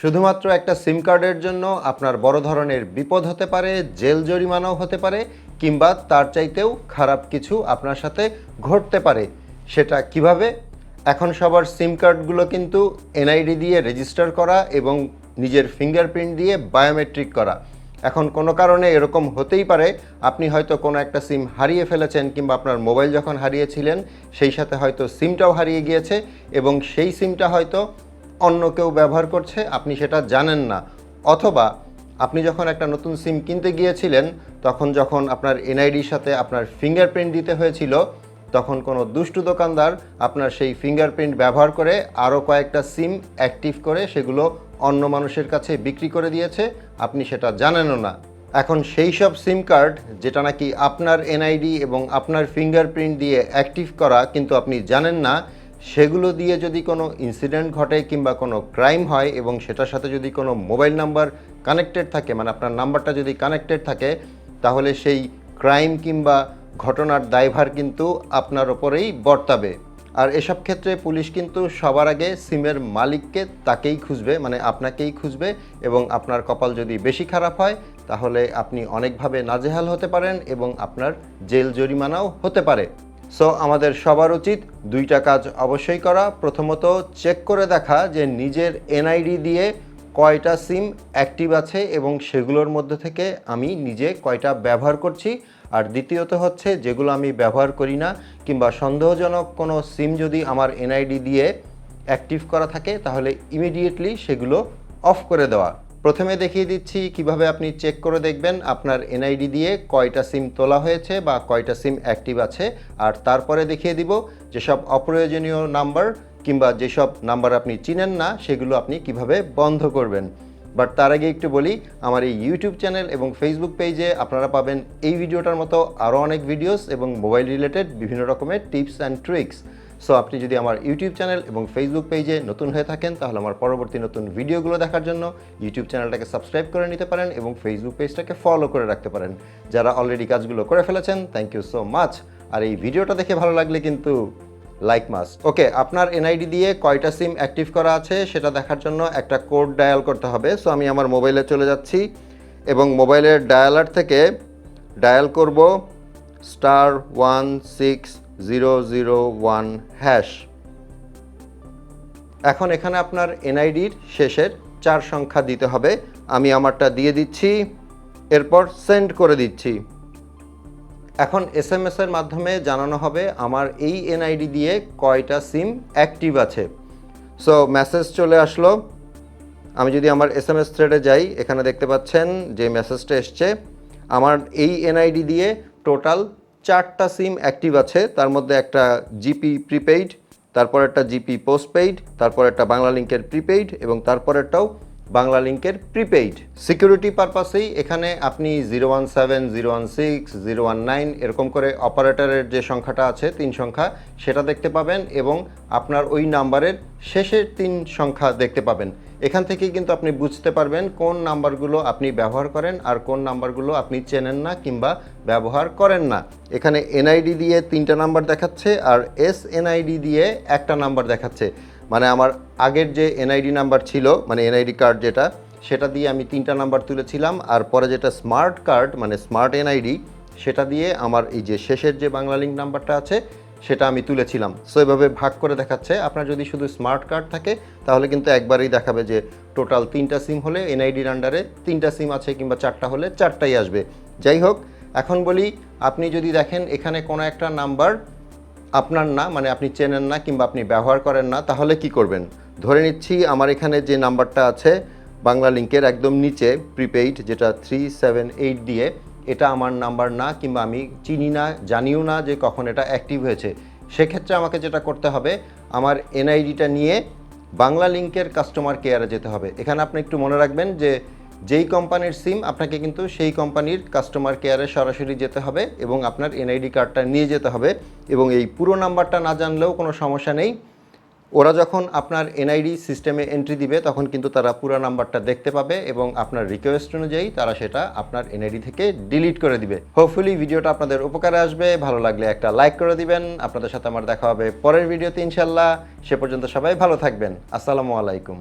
শুধুমাত্র একটা সিম কার্ডের জন্য আপনার বড় ধরনের বিপদ হতে পারে, জেল জরিমানাও হতে পারে, কিংবা তার চাইতেও খারাপ কিছু আপনার সাথে ঘটতে পারে। সেটা কীভাবে? এখন সবার সিম কার্ডগুলো কিন্তু এনআইডি দিয়ে রেজিস্টার করা এবং নিজের ফিঙ্গারপ্রিন্ট দিয়ে বায়োমেট্রিক করা। এখন কোনো কারণে এরকম হতেই পারে, আপনি হয়তো কোনো একটা সিম হারিয়ে ফেলেছেন কিংবা আপনার মোবাইল যখন হারিয়েছিলেন, সেই সাথে হয়তো সিমটাও হারিয়ে গিয়েছে এবং সেই সিমটা হয়তো অন্য কেউ ব্যবহার করছে, আপনি সেটা জানেন না। অথবা আপনি যখন একটা নতুন সিম কিনতে গিয়েছিলেন, তখন যখন আপনার এনআইডির সাথে আপনার ফিঙ্গারপ্রিন্ট দিতে হয়েছিল, তখন কোনো দুষ্টু দোকানদার আপনার সেই ফিঙ্গারপ্রিন্ট ব্যবহার করে আরও কয়েকটা সিম অ্যাক্টিভ করে সেগুলো অন্য মানুষের কাছে বিক্রি করে দিয়েছে, আপনি সেটা জানেনও না। এখন সেই সব সিম কার্ড, যেটা নাকি আপনার এনআইডি এবং আপনার ফিঙ্গারপ্রিন্ট দিয়ে অ্যাক্টিভ করা কিন্তু আপনি জানেন না সেগুলো দিয়ে যদি কোনো ইনসিডেন্ট ঘটে কিংবা কোনো ক্রাইম হয় এবং সেটার সাথে যদি কোনো মোবাইল নাম্বার কানেক্টেড থাকে মানে আপনার নাম্বারটা যদি কানেক্টেড থাকে, তাহলে সেই ক্রাইম কিংবা ঘটনার দায়ভার কিন্তু আপনার ওপরেই বর্তাবে। আর এসব ক্ষেত্রে পুলিশ কিন্তু সবার আগে সিমের মালিককে তাকেই খুঁজবে মানে আপনাকেই খুঁজবে এবং আপনার কপাল যদি বেশি খারাপ হয়, তাহলে আপনি অনেকভাবে নাজেহাল হতে পারেন এবং আপনার জেল জরিমানাও হতে পারে। সো আমাদের সবার উচিত দুইটা কাজ অবশ্যই করা। প্রথমত চেক করে দেখা যে নিজের এনআইডি দিয়ে কয়টা সিম অ্যাক্টিভ আছে এবং সেগুলোর মধ্যে থেকে আমি নিজে কয়টা ব্যবহার করছি। আর দ্বিতীয়ত হচ্ছে, যেগুলো আমি ব্যবহার করি না কিংবা সন্দেহজনক কোনো সিম যদি আমার এনআইডি দিয়ে অ্যাক্টিভ করা থাকে, তাহলে ইমিডিয়েটলি সেগুলো অফ করে দেওয়া। প্রথমে দেখিয়ে দিচ্ছি কীভাবে আপনি চেক করে দেখবেন আপনার এনআইডি দিয়ে কয়টা সিম তোলা হয়েছে বা কয়টা সিম অ্যাক্টিভ আছে। আর তারপরে দেখিয়ে দিব যেসব অপ্রয়োজনীয় নাম্বার কিংবা যেসব নাম্বার আপনি চিনেন না, সেগুলো আপনি কীভাবে বন্ধ করবেন। বাট তার আগে একটু বলি, আমার এই ইউটিউব চ্যানেল এবং ফেসবুক পেজে আপনারা পাবেন এই ভিডিওটার মতো আরও অনেক ভিডিওস এবং মোবাইল রিলেটেড বিভিন্ন রকমের টিপস অ্যান্ড ট্রিক্স সো আপনি যদি আমার ইউটিউব চ্যানেল এবং ফেসবুক পেজে নতুন হয়ে থাকেন, তাহলে আমার পরবর্তী নতুন ভিডিওগুলো দেখার জন্য ইউটিউব চ্যানেলটাকে সাবস্ক্রাইব করে নিতে পারেন এবং ফেসবুক পেজটাকে ফলো করে রাখতে পারেন। যারা অলরেডি কাজগুলো করে ফেলেছেন থ্যাংক ইউ সো মাচ আর এই ভিডিওটা দেখে ভালো লাগলে কিন্তু লাইক মাস ওকে আপনার এনআইডি দিয়ে কয়টা সিম অ্যাক্টিভ করা আছে সেটা দেখার জন্য একটা কোড ডায়াল করতে হবে। সো আমি আমার মোবাইলে চলে যাচ্ছি এবং মোবাইলের ডায়ালার থেকে ডায়াল করব star one six zero zero one hash এখন এখানে আপনার এনআইডির শেষের চার সংখ্যা দিতে হবে। আমি আমারটা দিয়ে দিচ্ছি, এরপর সেন্ড করে দিচ্ছি। এখন এস এম এর মাধ্যমে জানানো হবে আমার এই এনআইডি দিয়ে কয়টা সিম অ্যাক্টিভ আছে। সো মেসেজ চলে আসলো। আমি যদি আমার এস এম এস থ্রেডে যাই, এখানে দেখতে পাচ্ছেন যে মেসেজটা এসছে। আমার এই এনআইডি দিয়ে টোটাল চারটা সিম অ্যাক্টিভ আছে। তার মধ্যে একটা জিপি প্রিপেইড, তারপর একটা জিপি পোস্টপেইড, তারপর একটা বাংলা লিঙ্কের প্রিপেইড এবং তারপরেরটাও বাংলা লিঙ্কের প্রিপেইড। সিকিউরিটি পারপাসেই এখানে আপনি zero one seven, zero one six, zero one nine এরকম করে অপারেটরের যে সংখ্যাটা আছে, তিন সংখ্যা, সেটা দেখতে পাবেন এবং আপনার ওই নাম্বারের শেষের তিন সংখ্যা দেখতে পাবেন। এখান থেকেই কিন্তু আপনি বুঝতে পারবেন কোন নাম্বারগুলো আপনি ব্যবহার করেন আর কোন নাম্বারগুলো আপনি চেনেন না কিংবা ব্যবহার করেন না। এখানে এনআইডি দিয়ে তিনটা নাম্বার দেখাচ্ছে আর এস এনআইডি দিয়ে একটা নাম্বার দেখাচ্ছে। মানে আমার আগের যে এনআইডি নাম্বার ছিল মানে এনআইডি কার্ড যেটা, সেটা দিয়ে আমি তিনটা নাম্বার তুলেছিলাম আর পরে যেটা স্মার্ট কার্ড মানে স্মার্ট এনআইডি সেটা দিয়ে আমার এই যে শেষের যে বাংলা লিঙ্ক নাম্বারটা আছে সেটা আমি তুলেছিলাম। সো এভাবে ভাগ করে দেখাচ্ছে। আপনার যদি শুধু স্মার্ট কার্ড থাকে, তাহলে কিন্তু একবারেই দেখাবে যে টোটাল তিনটা সিম হলে এনআইডির আন্ডারে তিনটা সিম আছে কিংবা চারটা হলে চারটাই আসবে। যাই হোক, এখন বলি, আপনি যদি দেখেন এখানে কোনো একটা নাম্বার আপনার না মানে আপনি চেনেন না কিংবা আপনি ব্যবহার করেন না, তাহলে কি করবেন? ধরে নিচ্ছি আমার এখানে যে নাম্বারটা আছে, বাংলা লিঙ্কের একদম নিচে প্রিপেইড যেটা থ্রি সেভেন এইট দিয়ে এটা আমার নাম্বার না কিংবা আমি চিনি না, জানিও না যে কখন এটা অ্যাক্টিভ হয়েছে। সেক্ষেত্রে আমাকে যেটা করতে হবে, আমার এনআইডিটা নিয়ে বাংলা লিঙ্কের কাস্টমার কেয়ারে যেতে হবে। এখানে আপনি একটু মনে রাখবেন যে যেই কোম্পানির সিম আপনাকে কিন্তু সেই কোম্পানির কাস্টমার কেয়ারে সরাসরি যেতে হবে এবং আপনার এনআইডি কার্ডটা নিয়ে যেতে হবে এবং এই পুরো নাম্বারটা না জানলেও কোনো সমস্যা নেই। ওরা যখন আপনার এনআইডি সিস্টেমে এন্ট্রি দিবে, তখন কিন্তু তারা পুরো নাম্বারটা দেখতে পাবে এবং আপনার রিকোয়েস্ট অনুযায়ী তারা সেটা আপনার এনআইডি থেকে ডিলিট করে দিবে। হোপফুলি ভিডিওটা আপনাদের উপকারে আসবে, ভালো লাগলে একটা লাইক করে দিবেন। আপনাদের সাথে আমার দেখা হবে পরের ভিডিওতে ইনশাল্লাহ সে পর্যন্ত সবাই ভালো থাকবেন। আসসালামু আলাইকুম।